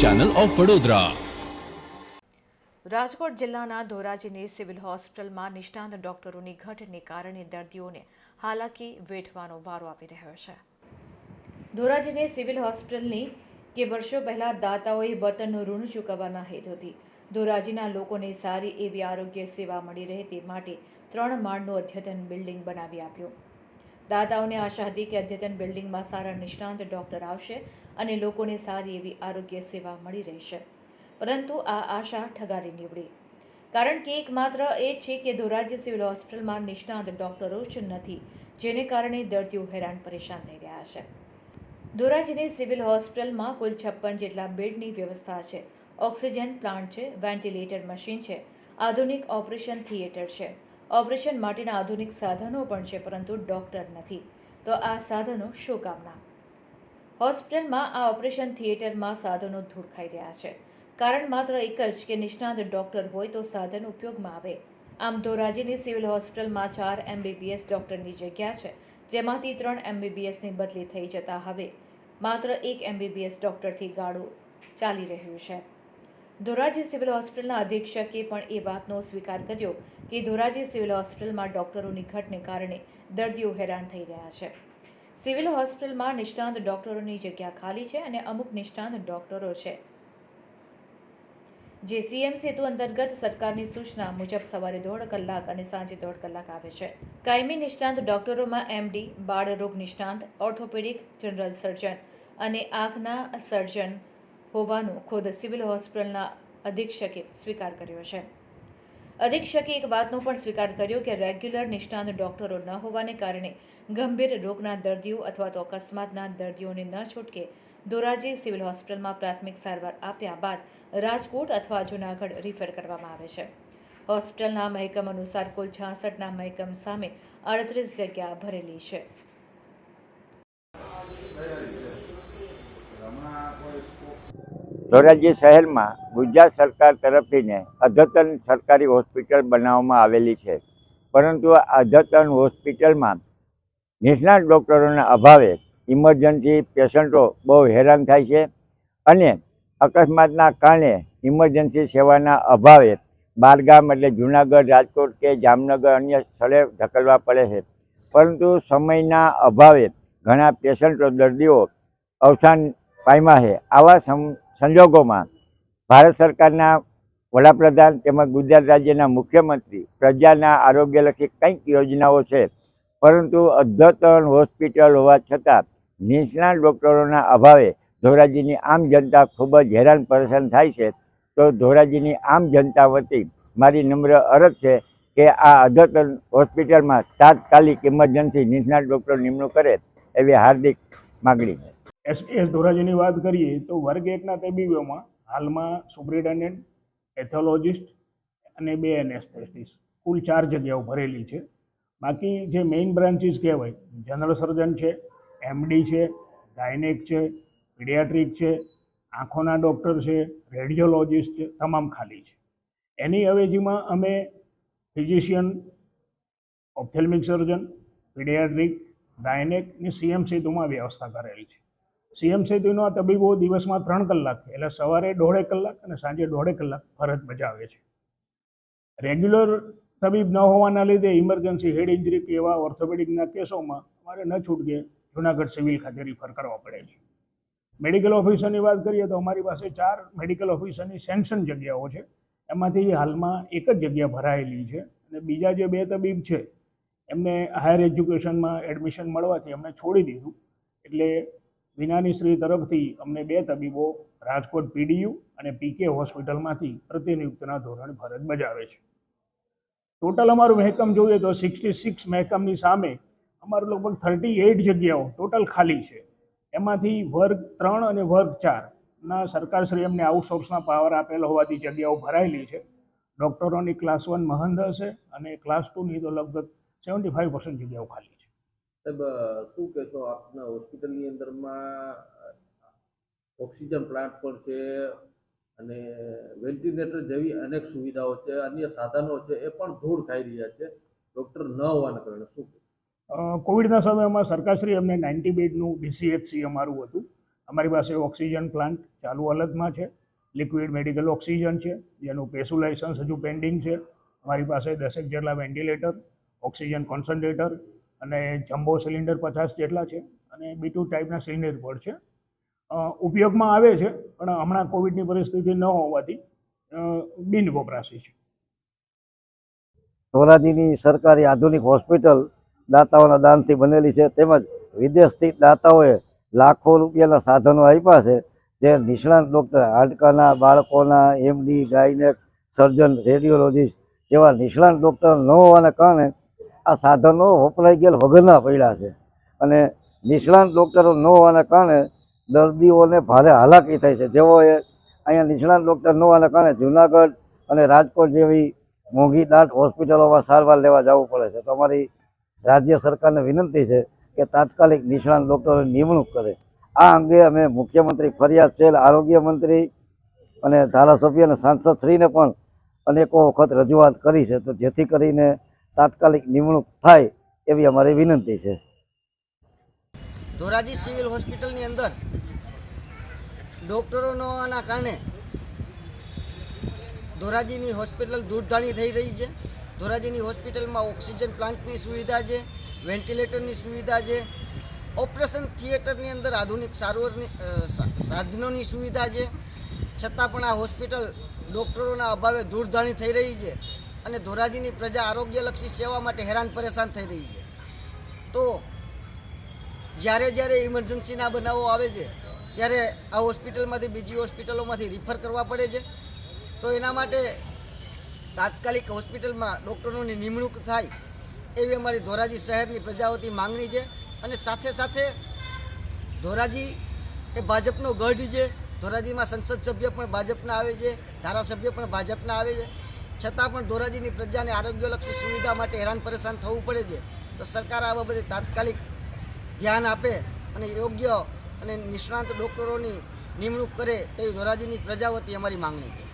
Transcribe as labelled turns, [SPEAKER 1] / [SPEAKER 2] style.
[SPEAKER 1] Channel of Vadodara
[SPEAKER 2] Rajkot જિલ્લાના ધોરાજીની civil હોસ્પિટલમાં નિષ્ણાંત ડોક્ટરોની ઘટને કારણે દર્દીઓને હાલાકી વેઠવાનો વારો આવી રહ્યો છે. ધોરાજીની સિવિલ હોસ્પિટલની કે વર્ષો પહેલા દાતાઓએ વતનનું ઋણ ચૂકવવાના હેતુથી ધોરાજીના લોકોને સારી એવી આરોગ્ય સેવા મળી રહે તે માટે ત્રણ માળનું અદ્યતન બિલ્ડિંગ બનાવી આપ્યું. દાતાઓને આશા હતી કે અદ્યતન બિલ્ડિંગમાં સારા નિષ્ણાંત ડોક્ટર આવશે અને લોકોને સારી એવી આરોગ્ય સેવા મળી રહેશે. પરંતુ આ આશા ઠગારી નીવડી. કારણ કે એકમાત્ર એ છે કે ધોરાજી સિવિલ હોસ્પિટલમાં નિષ્ણાંત ડૉક્ટરો જ નથી, જેને કારણે દર્દીઓ હેરાન પરેશાન થઈ રહ્યા છે. ધોરાજીની સિવિલ હોસ્પિટલમાં કુલ છપ્પન જેટલા બેડની વ્યવસ્થા છે. ઓક્સિજન પ્લાન્ટ છે, વેન્ટિલેટર મશીન છે, આધુનિક ઓપરેશન થિયેટર છે. ઓપરેશન માટેના આધુનિક સાધનો પણ છે, પરંતુ ડૉક્ટર નથી. તો આ સાધનો શું કામના? હોસ્પિટલમાં આ ઓપરેશન થિયેટરમાં સાધનો ધૂળખાઈ રહ્યા છે. કારણ માત્ર એક જ કે નિષ્ણાત ડોક્ટર હોય તો સાધન ઉપયોગમાં આવે. આમ ધોરાજીની સિવિલ હોસ્પિટલમાં ચાર એમબીબીએસ ડૉક્ટરની જગ્યા છે, જેમાંથી ત્રણ એમબીબીએસની બદલી થઈ જતા હવે. માત્ર એક એમબીબીએસ ડૉક્ટરથી ગાળું ચાલી રહ્યું છે. ધોરાજી સિવિલ હોસ્પિટલના અધિક્ષકે પણ એ વાતનો સ્વીકાર કર્યો કે ધોરાજી સિવિલ હોસ્પિટલમાં ડોક્ટરોની ઘટને કારણે દર્દીઓ હેરાન થઈ રહ્યા છે. સિવિલ હોસ્પિટલમાં નિષ્ણાંત ડોક્ટરોની જગ્યા ખાલી છે અને અમુક નિષ્ણાંત ડોક્ટરો છે. જે સીએમ સેતુ અંતર્ગત સરકારની સૂચના મુજબ સવારે દોઢ કલાક અને સાંજે દોઢ કલાક આવે છે. કાયમી નિષ્ણાંત ડોક્ટરોમાં એમડી, બાળરોગ નિષ્ણાંત, ઓર્થોપેડિક, જનરલ સર્જન અને આંખના સર્જન હોવાનું ખુદ સિવિલ હોસ્પિટલના અધિક્ષકે સ્વીકાર કર્યો છે. અધિક્ષકે એક વાતનો પણ સ્વીકાર કર્યો કે રેગ્યુલર નિષ્ણાંત ડોક્ટરો ન હોવાને કારણે ગંભીર રોગના દર્દીઓ અથવા તો અકસ્માતના દર્દીઓને ન છૂટકે ધોરાજી સિવિલ હોસ્પિટલમાં પ્રાથમિક સારવાર આપ્યા બાદ રાજકોટ અથવા જૂનાગઢ રિફર કરવામાં આવે છે. હોસ્પિટલના મહેકમ અનુસાર કુલ છાસઠના મહેકમ સામે અડત્રીસ જગ્યા ભરેલી છે.
[SPEAKER 3] ધોરાજી શહેરમાં ગુજરાત સરકાર તરફથીને અદ્યતન સરકારી હોસ્પિટલ બનાવવામાં આવેલી છે. પરંતુ આ અદ્યતન હોસ્પિટલમાં નિષ્ણાત ડૉક્ટરોના અભાવે ઇમરજન્સી પેશન્ટો બહુ હેરાન થાય છે અને અકસ્માતના કારણે ઇમરજન્સી સેવાના અભાવે બહારગામ એટલે જુનાગઢ, રાજકોટ કે જામનગર અન્ય સ્થળે ધકેલવા પડે છે. પરંતુ સમયના અભાવે ઘણા પેશન્ટો દર્દીઓ અવસાન પામ્યા છે. આવા સંજોગોમાં ભારત સરકારના વડાપ્રધાન તેમજ ગુજરાત રાજ્યના મુખ્યમંત્રી પ્રજાના આરોગ્યલક્ષી કંઈક યોજનાઓ છે. પરંતુ અદ્યતન હોસ્પિટલ હોવા છતાં નિષ્ણાત ડૉક્ટરોના અભાવે ધોરાજીની આમ જનતા ખૂબ જ હેરાન પરેશાન થાય છે. તો ધોરાજીની આમ જનતા વતી મારી નમ્ર અરજ છે કે આ અદ્યતન હોસ્પિટલમાં તાત્કાલિક ઇમરજન્સી નિષ્ણાત ડૉક્ટર નિમણૂક કરે એવી હાર્દિક માગણી છે.
[SPEAKER 4] એસપીએસ ધોરાજીની વાત કરીએ તો વર્ગ એકના તબીબોમાં હાલમાં સુપ્રિન્ટેન્ડન્ટ એથોલોજિસ્ટ અને બે એનેસ્થેટિસ્ટ કુલ ચાર જગ્યાઓ ભરેલી છે. બાકી જે મેઇન બ્રાન્ચીસ કહેવાય, જનરલ સર્જન છે, એમડી છે, ગાયનેક છે, પીડિયાટ્રિક છે, આંખોના ડૉક્ટર છે, રેડિયોલોજિસ્ટ છે, તમામ ખાલી છે. એની અવેજીમાં અમે physician, ophthalmic surgeon, paediatric, gynaec ને સીએમ ટુમાં વ્યવસ્થા કરેલી છે. સીએમ સેતુનો આ તબીબો દિવસમાં ત્રણ કલાક, એટલે સવારે દોઢેક કલાક અને સાંજે દોઢેક કલાક ફરજ બજાવે છે. રેગ્યુલર તબીબ ન હોવાના લીધે ઇમરજન્સી હેડ ઇન્જરી કે એવા ઓર્થોપેડિકના કેસોમાં અમારે ન છૂટકે જુનાગઢ સિવિલ ખાતે રિફર કરવા પડે છે. મેડિકલ ઓફિસરની વાત કરીએ તો અમારી પાસે ચાર મેડિકલ ઓફિસરની સેન્શન જગ્યાઓ છે. એમાંથી હાલમાં એક જ જગ્યા ભરાયેલી છે અને બીજા જે બે તબીબ છે, એમને હાયર એજ્યુકેશનમાં એડમિશન મળવાથી એમને છોડી દીધું. એટલે વિનાની શ્રી તરફથી અમને બે તબીબો, રાજકોટ પીડીયુ અને પીકે હોસ્પિટલમાંથી પ્રતિનિયુક્તના ધોરણે ફરજ બજાવે છે. ટોટલ અમારું મહેકમ જોઈએ તો સિક્સટી સિક્સ મહેકમની સામે અમારું લગભગ થર્ટી એઇટ જગ્યાઓ ટોટલ ખાલી છે. એમાંથી વર્ગ ત્રણ અને વર્ગ ચારના સરકારશ્રી અમને આઉટસોર્સના પાવર આપેલ હોવાથી જગ્યાઓ ભરાયેલી છે. ડૉક્ટરોની ક્લાસ વન મહંદ હશે અને ક્લાસ ટુની તો લગભગ સેવન્ટી ફાઇવ પર્સન્ટ જગ્યાઓ ખાલી છે.
[SPEAKER 5] સાહેબ શું કહેશો આપના હોસ્પિટલની અંદરમાં ઓક્સિજન પ્લાન્ટ પણ છે અને વેન્ટિલેટર જેવી અનેક સુવિધાઓ છે, અન્ય સાધનો છે, એ પણ ધૂળ ખાઈ રહ્યા છે. ડૉક્ટર ન હોવાના કારણે શું
[SPEAKER 4] કોવિડના સમયમાં સરકારશ્રી અમને નાઇન્ટી બેડનું ડીસીએચસી અમારું હતું. અમારી પાસે ઓક્સિજન પ્લાન્ટ ચાલુ અલગમાં છે, લિક્વિડ મેડિકલ ઓક્સિજન છે, જેનું પેસુ લાઇસન્સ હજુ પેન્ડિંગ છે. અમારી પાસે દસેક જેટલા વેન્ટિલેટર, ઓક્સિજન કોન્સન્ટ્રેટર અને જમ્બો સિલિન્ડર પચાસ જેટલા છે અને બીટુ ટાઈપના સિલિન્ડર પણ છે. ઉપયોગમાં આવે છે, પણ હમણાં કોવિડની પરિસ્થિતિ ન હોવાથી બિન વપરાશી છે.
[SPEAKER 1] ધોરાજીની સરકારી આધુનિક હોસ્પિટલ દાતાઓના દાનથી બનેલી છે, તેમજ વિદેશથી દાતાઓએ લાખો રૂપિયાના સાધનો આપ્યા છે, જે નિષ્ણાંત ડૉક્ટર, હાડકાના બાળકોના એમડી, ગાયનેક, સર્જન, રેડિયોલોજીસ્ટ જેવા નિષ્ણાંત ડૉક્ટર ન હોવાના કારણે આ સાધનો વપરાઈ ગયેલ વગરના પડ્યા છે. અને નિષ્ણાંત ડૉક્ટરો ન હોવાના કારણે દર્દીઓને ભારે હાલાકી થાય છે. જેઓએ અહીંયા નિષ્ણાંત ડૉક્ટર ન હોવાના કારણે જુનાગઢ અને રાજકોટ જેવી મોંઘી દાંત હોસ્પિટલોમાં સારવાર લેવા જવું પડે છે. તો અમારી રાજ્ય સરકારને વિનંતી છે કે તાત્કાલિક નિષ્ણાંત ડૉક્ટરોની નિમણૂક કરે. આ અંગે અમે મુખ્યમંત્રી ફરિયાદ સેલ, આરોગ્ય મંત્રી અને ધારાસભ્ય અને સાંસદશ્રીને પણ અનેકો વખત રજૂઆત કરી છે. તો જેથી કરીને તાત્કાલિક નિમણૂક થાય એવી અમારી વિનંતી છે.
[SPEAKER 6] ધોરાજી સિવિલ હોસ્પિટલની અંદર ડોક્ટરોના કારણે ધોરાજીની હોસ્પિટલ દૂરધાણી થઈ રહી છે. ધોરાજીની હોસ્પિટલમાં ઓક્સિજન પ્લાન્ટની સુવિધા છે, વેન્ટિલેટરની સુવિધા છે, ઓપરેશન થિયેટરની અંદર આધુનિક સારવારની સાધનોની સુવિધા છે. છતાં પણ આ હોસ્પિટલ ડૉક્ટરોના અભાવે દૂરધાણી થઈ રહી છે. અને ધોરાજીની પ્રજા આરોગ્યલક્ષી સેવા માટે હેરાન પરેશાન થઈ રહી છે. તો જ્યારે જ્યારે ઇમરજન્સીના બનાવો આવે છે, ત્યારે આ હોસ્પિટલમાંથી બીજી હોસ્પિટલોમાંથી રિફર કરવા પડે છે. તો એના માટે તાત્કાલિક હોસ્પિટલમાં ડૉક્ટરોની નિમણૂક થાય એવી અમારી ધોરાજી શહેરની પ્રજાઓથી માંગણી છે. અને સાથે સાથે ધોરાજી એ ભાજપનો ગઢ છે. ધોરાજીમાં સંસદ સભ્ય પણ ભાજપના આવે છે, ધારાસભ્ય પણ ભાજપના આવે છે. છતાં પણ ધોરાજીની પ્રજાને આરોગ્યલક્ષી સુવિધા માટે હેરાન પરેશાન થવું પડે છે. તો સરકાર આ બાબતે તાત્કાલિક ધ્યાન આપે અને યોગ્ય અને નિષ્ણાંત ડૉક્ટરોની નિમણૂક કરે તેવી ધોરાજીની પ્રજા વતી અમારી માંગણી છે.